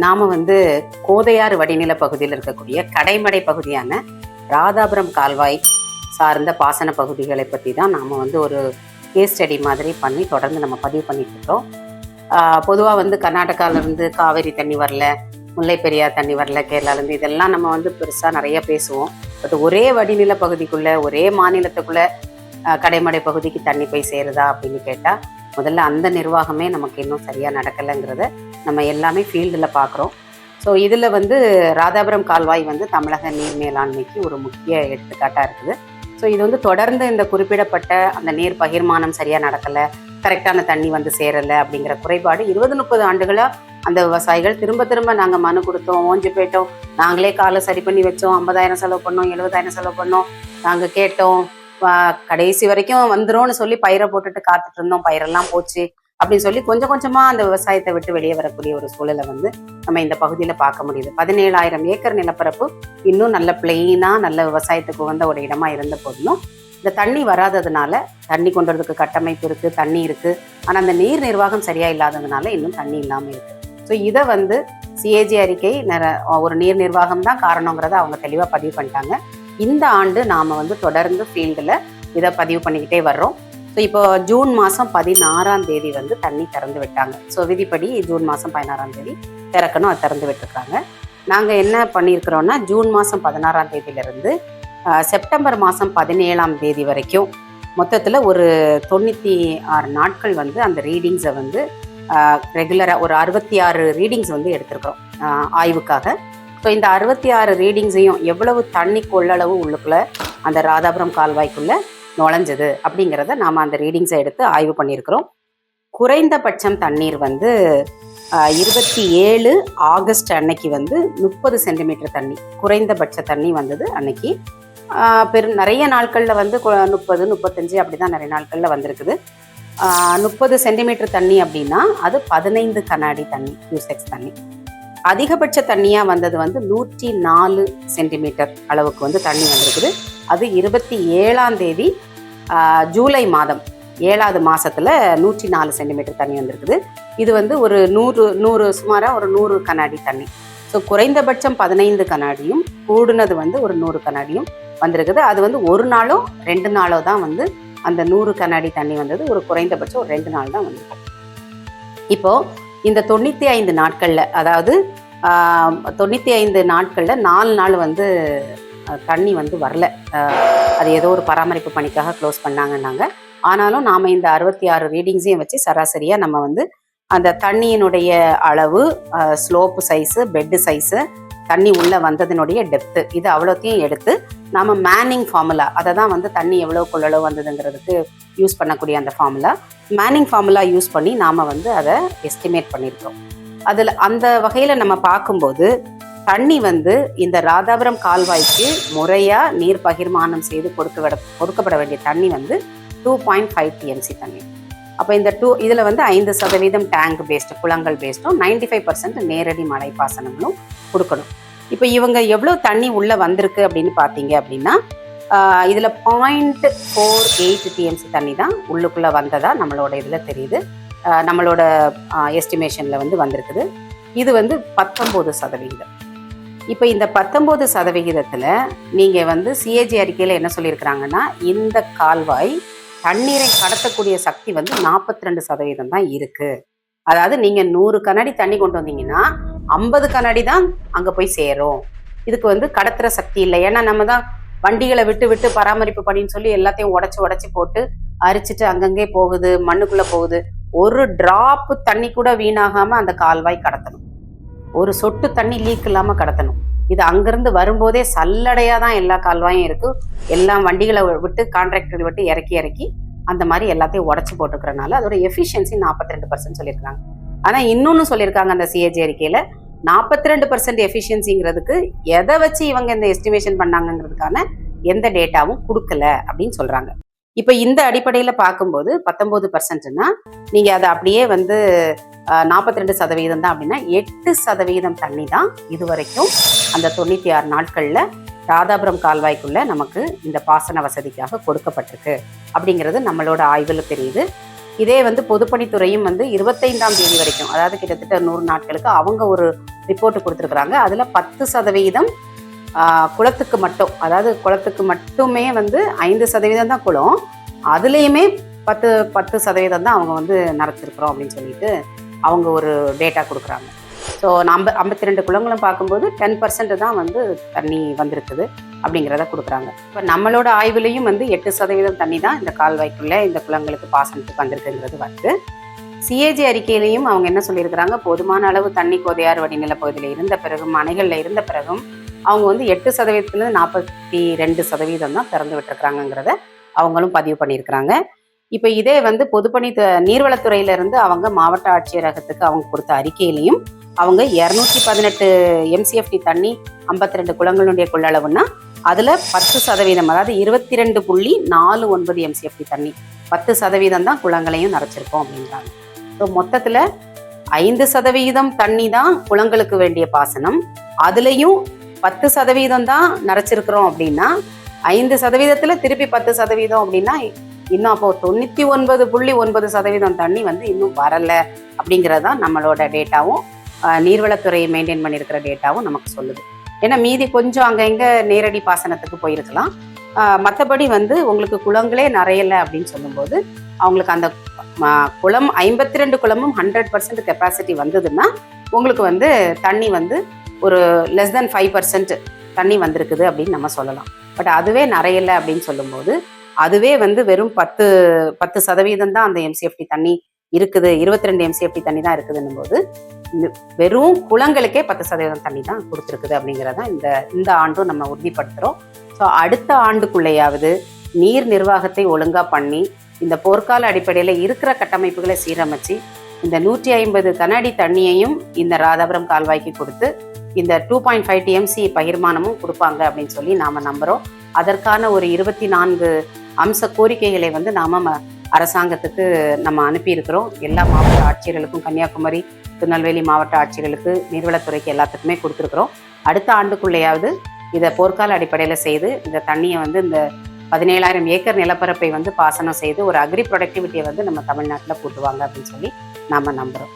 நாம வந்து கோதையாறு வடிநில பகுதியில் இருக்கக்கூடிய கடைமடை பகுதியான ராதாபுரம் கால்வாய் சார்ந்த பாசன பகுதிகளை பற்றி தான் நாம் வந்து ஒரு கேஸ் ஸ்டடி மாதிரி பண்ணி தொடர்ந்து நம்ம பதிவு பண்ணிட்டுருக்கோம் பொதுவாக வந்து கர்நாடகாவிலேருந்து காவேரி தண்ணி வரல முல்லை பெரியார் தண்ணி வரல கேரளாலேருந்து இதெல்லாம் நம்ம வந்து பெருசாக நிறைய பேசுவோம். பட் ஒரே வடிநில பகுதிக்குள்ளே ஒரே மாநிலத்துக்குள்ளே கடைமடை பகுதிக்கு தண்ணி போய் சேருதா அப்படின்னு கேட்டால் முதல்ல அந்த நிர்வாகமே நமக்கு இன்னும் சரியாக நடக்கலைங்கிறத நம்ம எல்லாமே ஃபீல்டில் பார்க்குறோம் ஸோ இதில் வந்து ராதாபுரம் கால்வாய் வந்து தமிழக நீர் மேலாண்மைக்கு ஒரு முக்கிய எடுத்துக்காட்டாக இருக்குது. ஸோ இது வந்து தொடர்ந்து இந்த குறிப்பிடப்பட்ட அந்த நீர் பகிர்மானம் சரியாக நடக்கலை கரெக்டான தண்ணி வந்து சேரலை அப்படிங்கிற குறைபாடு இருபது முப்பது ஆண்டுகளாக அந்த விவசாயிகள் திரும்ப திரும்ப நாங்கள் மனு கொடுத்தோம் ஓஞ்சு போயிட்டோம். நாங்களே காலை சரி பண்ணி வச்சோம் ஐம்பதாயிரம் செலவு பண்ணோம் எழுபதாயிரம் செலவு பண்ணோம். நாங்கள் கேட்டோம் கடைசி வரைக்கும் வந்துரும்னு சொல்லி பயிரை போட்டுட்டு காத்துட்டு இருந்தோம். பயிரெல்லாம் போச்சு அப்படின்னு சொல்லி கொஞ்சம் கொஞ்சமா அந்த விவசாயத்தை விட்டு வெளியே வரக்கூடிய ஒரு சூழலை வந்து நம்ம இந்த பகுதியில பார்க்க முடியுது. பதினேழாயிரம் ஏக்கர் நிலப்பரப்பு இன்னும் நல்ல பிளெயினா நல்ல விவசாயத்துக்கு உகந்த ஒரு இடமா இருந்த போதிலும் இந்த தண்ணி வராததுனால தண்ணி கொண்டு வரதுக்கு கட்டமைப்பு இருக்கு தண்ணி இருக்கு. ஆனா அந்த நீர் நிர்வாகம் சரியா இல்லாததுனால இன்னும் தண்ணி இல்லாம இருக்கு. ஸோ இதை வந்து சிஏஜி அறிக்கை நிற- ஒரு நீர் நிர்வாகம் தான் காரணங்கிறத அவங்க தெளிவாக பதிவு பண்ணிட்டாங்க. இந்த ஆண்டு நாம் வந்து தொடர்ந்து ஃபீல்டில் இதை பதிவு பண்ணிக்கிட்டே வர்றோம். ஸோ இப்போ ஜூன் மாதம் பதினாறாம் தேதி வந்து தண்ணி திறந்து விட்டாங்க. ஸோ விதிப்படி ஜூன் மாதம் பதினாறாம் தேதி திறக்கணும். அது திறந்து விட்டுருக்காங்க. நாங்கள் என்ன பண்ணியிருக்கிறோன்னா ஜூன் மாதம் பதினாறாம் தேதியிலேருந்து செப்டம்பர் மாதம் பதினேழாம் தேதி வரைக்கும் மொத்தத்தில் ஒரு தொண்ணூற்றி ஆறு நாட்கள் வந்து அந்த ரீடிங்ஸை வந்து ரெகுலராக ஒரு அறுபத்தி ஆறு ரீடிங்ஸ் வந்து எடுத்திருக்கிறோம் ஆய்வுக்காக. ஸோ இந்த அறுபத்தி ஆறு ரீடிங்ஸையும் எவ்வளவு தண்ணி கொள்ளளவு உள்ளுக்குள்ள அந்த ராதாபுரம் கால்வாய்க்குள்ள நுழைஞ்சது அப்படிங்கிறத நாம் அந்த ரீடிங்ஸை எடுத்து ஆய்வு பண்ணியிருக்கிறோம். குறைந்தபட்சம் தண்ணீர் வந்து இருபத்தி ஏழு ஆகஸ்ட் அன்னைக்கு வந்து முப்பது சென்டிமீட்டர் தண்ணி குறைந்தபட்ச தண்ணி வந்தது அன்னைக்கு. பெரும் நிறைய நாட்களில் வந்து முப்பது முப்பத்தஞ்சு அப்படி தான் நிறைய நாட்களில் வந்திருக்குது. முப்பது சென்டிமீட்டர் தண்ணி அப்படின்னா அது பதினைந்து கண்ணாடி தண்ணி கியூசெக்ஸ் தண்ணி. அதிகபட்ச தண்ணியாக வந்தது வந்து நூற்றி நாலு சென்டிமீட்டர் அளவுக்கு வந்து தண்ணி வந்திருக்குது. அது இருபத்தி ஏழாம் தேதி ஜூலை மாதம் ஏழாவது மாதத்தில் நூற்றி நாலு சென்டிமீட்டர் தண்ணி வந்திருக்குது. இது வந்து ஒரு நூறு நூறு சுமாராக ஒரு நூறு கண்ணாடி தண்ணி. ஸோ குறைந்தபட்சம் பதினைந்து கண்ணாடியும் கூடுனது வந்து ஒரு நூறு கண்ணாடியும் வந்திருக்குது. அது வந்து ஒரு நாளோ ரெண்டு நாளோ தான் வந்து அந்த நூறு கண்ணாடி தண்ணி வந்தது. ஒரு குறைந்தபட்சம் ஒரு ரெண்டு நாள் தான் வந்திருக்கும் இப்போது இந்த தொண்ணூற்றி ஐந்து நாட்களில் அதாவது தொண்ணூற்றி ஐந்து நாட்களில் நாலு நாள் வந்து தண்ணி வந்து வரல. அது ஏதோ ஒரு பராமரிப்பு பணிக்காக க்ளோஸ் பண்ணாங்கன்னாங்க. ஆனாலும் நாம் இந்த அறுபத்தி ஆறு ரீடிங்ஸையும் வச்சு சராசரியாக நம்ம வந்து அந்த தண்ணியினுடைய அளவு ஸ்லோப்பு சைஸு பெட்டு சைஸு தண்ணி உள்ளே வந்ததினுடைய டெப்த்து இது அவ்வளோத்தையும் எடுத்து நாம் மேனிங் ஃபார்முலா அதை தான் வந்து தண்ணி எவ்வளோ கொள்ளளவு வந்ததுங்கிறதுக்கு யூஸ் பண்ணக்கூடிய அந்த ஃபார்முலா மேனிங் ஃபார்முலா யூஸ் பண்ணி நாம் வந்து அதை எஸ்டிமேட் பண்ணியிருக்கோம் அதில் அந்த வகையில் நம்ம பார்க்கும்போது தண்ணி வந்து இந்த ராதாபுரம் கால்வாய்க்கு முறையாக நீர் பகிர்மானம் செய்து கொடுக்க கொடுக்கப்பட வேண்டிய தண்ணி வந்து டூ பாயிண்ட் ஃபைவ் டிஎம்சி தண்ணி. அப்போ இந்த டூ இதில் வந்து ஐந்து சதவீதம் டேங்க் பேஸ்டு குளங்கள் பேஸ்டும் நைன்டி ஃபைவ் பர்சன்ட் நேரடி மழை பாசனங்களும் கொடுக்கணும். இப்போ இவங்க எவ்வளோ தண்ணி உள்ளே வந்திருக்கு அப்படின்னு பார்த்தீங்க அப்படின்னா இதில் பாயிண்ட் ஃபோர் எயிட் டிஎம்சி தண்ணி தான் உள்ளுக்குள்ளே வந்ததாக நம்மளோட இதில் தெரியுது. நம்மளோட எஸ்டிமேஷனில் வந்து வந்திருக்குது. இது வந்து பத்தொம்போது சதவிகிதம். இப்போ இந்த பத்தொம்போது சதவிகிதத்தில் நீங்கள் வந்து சிஏஜி அறிக்கையில் என்ன சொல்லியிருக்கிறாங்கன்னா இந்த கால்வாய் தண்ணீரை கடத்தக்கூடிய சக்தி வந்து நாற்பத்தி ரெண்டு சதவீதம் தான் இருக்கு. அதாவது நீங்க நூறு கண்ணாடி தண்ணி கொண்டு வந்தீங்கன்னா ஐம்பது கண்ணாடி தான் அங்க போய் சேரும். இதுக்கு வந்து கடத்துற சக்தி இல்லை. ஏன்னா நம்ம தான் வண்டிகளை விட்டு விட்டு பராமரிப்பு பண்ணின்னு சொல்லி எல்லாத்தையும் உடச்சி உடச்சி போட்டு அரிச்சிட்டு அங்கங்கே போகுது மண்ணுக்குள்ள போகுது. ஒரு டிராப் தண்ணி கூட வீணாகாம அந்த கால்வாய் கடத்தணும். ஒரு சொட்டு தண்ணி லீக் இல்லாம கடத்தணும். இது அங்கிருந்து வரும்போதே சல்லடையாக தான் எல்லா கால்வாயும் இருக்குது எல்லாம் வண்டிகளை விட்டு கான்ட்ராக்டர் விட்டு இறக்கி இறக்கி அந்த மாதிரி எல்லாத்தையும் உடச்சி போட்டுக்கிறனால அதோட எஃபிஷியன்சி நாற்பத்தி ரெண்டு பர்சன்ட் சொல்லியிருக்காங்க. ஆனால் இன்னொன்று சொல்லியிருக்காங்க அந்த சிஏஜி அறிக்கையில் நாற்பத்தி ரெண்டு பர்சன்ட் எஃபிஷியன்சிங்கிறதுக்கு எதை வச்சு இவங்க இந்த எஸ்டிமேஷன் பண்ணாங்கங்கிறதுக்கான எந்த டேட்டாவும் கொடுக்கல அப்படின்னு சொல்கிறாங்க இப்போ இந்த அடிப்படையில் பார்க்கும்போது பத்தொம்போது பர்சன்ட்னா நீங்கள் அதை அப்படியே வந்து நாற்பத்தி ரெண்டு சதவீதம் தான் அப்படின்னா எட்டு சதவீதம் தண்ணி தான் இது வரைக்கும் அந்த தொண்ணூற்றி ஆறு நாட்களில் ராதாபுரம் கால்வாய்க்குள்ள நமக்கு இந்த பாசன வசதிக்காக கொடுக்கப்பட்டிருக்கு. அப்படிங்கிறது நம்மளோட ஆய்வில் தெரியுது. இதே வந்து பொதுப்பணித்துறையும் வந்து இருபத்தைந்தாம் தேதி வரைக்கும் அதாவது கிட்டத்தட்ட நூறு நாட்களுக்கு அவங்க ஒரு ரிப்போர்ட் கொடுத்துருக்குறாங்க. அதில் பத்து சதவீதம் குளத்துக்கு மட்டும் அதாவது குளத்துக்கு மட்டுமே வந்து ஐந்து சதவீதம் தான் குளம். அதுலேயுமே பத்து பத்து சதவீதம் தான் அவங்க வந்து நடத்திருக்கிறோம் அப்படின்னு சொல்லிட்டு அவங்க ஒரு டேட்டா கொடுக்குறாங்க. ஸோ நம்ம ஐம்பத்தி ரெண்டு குளங்களும் பார்க்கும்போது டென் பர்சன்ட் தான் வந்து தண்ணி வந்திருக்குது அப்படிங்கிறத கொடுக்குறாங்க. இப்போ நம்மளோட ஆய்வுலேயும் வந்து எட்டு சதவீதம் தண்ணி தான் இந்த கால்வாய்க்குள்ளே இந்த குளங்களுக்கு பாசனத்துக்கு வந்திருக்குங்கிறது வருது. சிஏஜி அறிக்கையிலையும் அவங்க என்ன சொல்லியிருக்கிறாங்க? போதுமான அளவு தண்ணி கோதையாறு வடிநில பகுதியில் இருந்த பிறகும் அணைகளில் இருந்த பிறகும் அவங்க வந்து எட்டு சதவீதத்துலேருந்து நாற்பத்தி ரெண்டு சதவீதம் தான் திறந்து விட்டுருக்குறாங்கங்கிறத அவங்களும் பதிவு பண்ணியிருக்கிறாங்க. இப்போ இதே வந்து பொதுப்பணி த- நீர்வளத்துறையில இருந்து அவங்க மாவட்ட ஆட்சியரகத்துக்கு அவங்க கொடுத்த அறிக்கையிலையும் அவங்க இரநூத்தி பதினெட்டு எம்சிஎஃப்டி தண்ணி ஐம்பத்தி ரெண்டு குளங்களுடைய கொள்ளளவுன்னா அதில் பத்து சதவீதம் அதாவது இருபத்தி ரெண்டு புள்ளி நாலு ஒன்பது எம்சிஎஃப்டி தண்ணி பத்து சதவீதம் தான் குளங்களையும் நிறைச்சிருக்கோம் அப்படின்றாங்க. ஸோ மொத்தத்தில் ஐந்து சதவீதம் தண்ணி தான் குளங்களுக்கு வேண்டிய பாசனம். அதுலேயும் பத்து சதவீதம் தான் நிறைச்சிருக்கிறோம் அப்படின்னா ஐந்து சதவீதத்தில் திருப்பி பத்து சதவீதம் அப்படின்னா இன்னும் அப்போ தொண்ணூற்றி ஒன்பது புள்ளி ஒன்பது சதவீதம் தண்ணி வந்து இன்னும் வரலை அப்படிங்கிறது தான் நம்மளோட டேட்டாவும் நீர்வளத்துறையை மெயின்டைன் பண்ணியிருக்கிற டேட்டாவும் நமக்கு சொல்லுது. ஏன்னா மீதி கொஞ்சம் அங்கே நேரடி பாசனத்துக்கு போயிருக்கலாம். மற்றபடி வந்து உங்களுக்கு குளங்களே நிறையலை அப்படின்னு சொல்லும்போது அவங்களுக்கு அந்த குளம் ஐம்பத்தி ரெண்டு குளமும் ஹண்ட்ரட் பர்சன்ட் கெப்பாசிட்டி வந்ததுன்னா உங்களுக்கு வந்து தண்ணி வந்து ஒரு லெஸ் தென் ஃபைவ் பர்சன்ட் தண்ணி வந்திருக்குது அப்படின்னு நம்ம சொல்லலாம். பட் அதுவே நிறையலை அப்படின்னு சொல்லும்போது அதுவே வந்து வெறும் பத்து பத்து சதவீதம் தான் அந்த எம்சிஎஃப்டி தண்ணி இருக்குது. இருபத்தி ரெண்டு எம்சிஎஃப்டி தண்ணி தான் இருக்குதுன்னும் போது இந்த- வெறும் குளங்களுக்கே பத்து சதவீதம் தண்ணி தான் கொடுத்துருக்குது அப்படிங்கிறத இந்த இந்த ஆண்டும் நம்ம உறுதிப்படுத்துகிறோம் ஸோ அடுத்த ஆண்டுக்குள்ளேயாவது நீர் நிர்வாகத்தை ஒழுங்காக பண்ணி இந்த போர்க்கால அடிப்படையில் இருக்கிற கட்டமைப்புகளை சீரமைச்சு இந்த நூற்றி ஐம்பது கனஅடி தண்ணியையும் இந்த ராதாபுரம் கால்வாய்க்கு கொடுத்து இந்த டூ பாயிண்ட் ஃபைவ் டிஎம்சி பகிர்மானமும் கொடுப்பாங்க அப்படின்னு சொல்லி நாம் நம்புகிறோம் அதற்கான ஒரு இருபத்தி நான்கு அம்ச கோரிக்கைகளை வந்து நாம அரசாங்கத்துக்கு நம்ம அனுப்பியிருக்கிறோம். எல்லா மாவட்ட ஆட்சியர்களுக்கும் கன்னியாகுமரி திருநெல்வேலி மாவட்ட ஆட்சியர்களுக்கு நீர்வளத்துறைக்கு எல்லாத்துக்குமே கொடுத்துருக்குறோம். அடுத்த ஆண்டுக்குள்ளேயாவது இதை போர்க்கால அடிப்படையில் செய்து இந்த தண்ணியை வந்து இந்த பதினேழாயிரம் ஏக்கர் நிலப்பரப்பை வந்து பாசனம் செய்து ஒரு அக்ரி ப்ரொடக்டிவிட்டியை வந்து நம்ம தமிழ்நாட்டில் கூட்டுவாங்க அப்படின்னு சொல்லி நாம் நம்புகிறோம்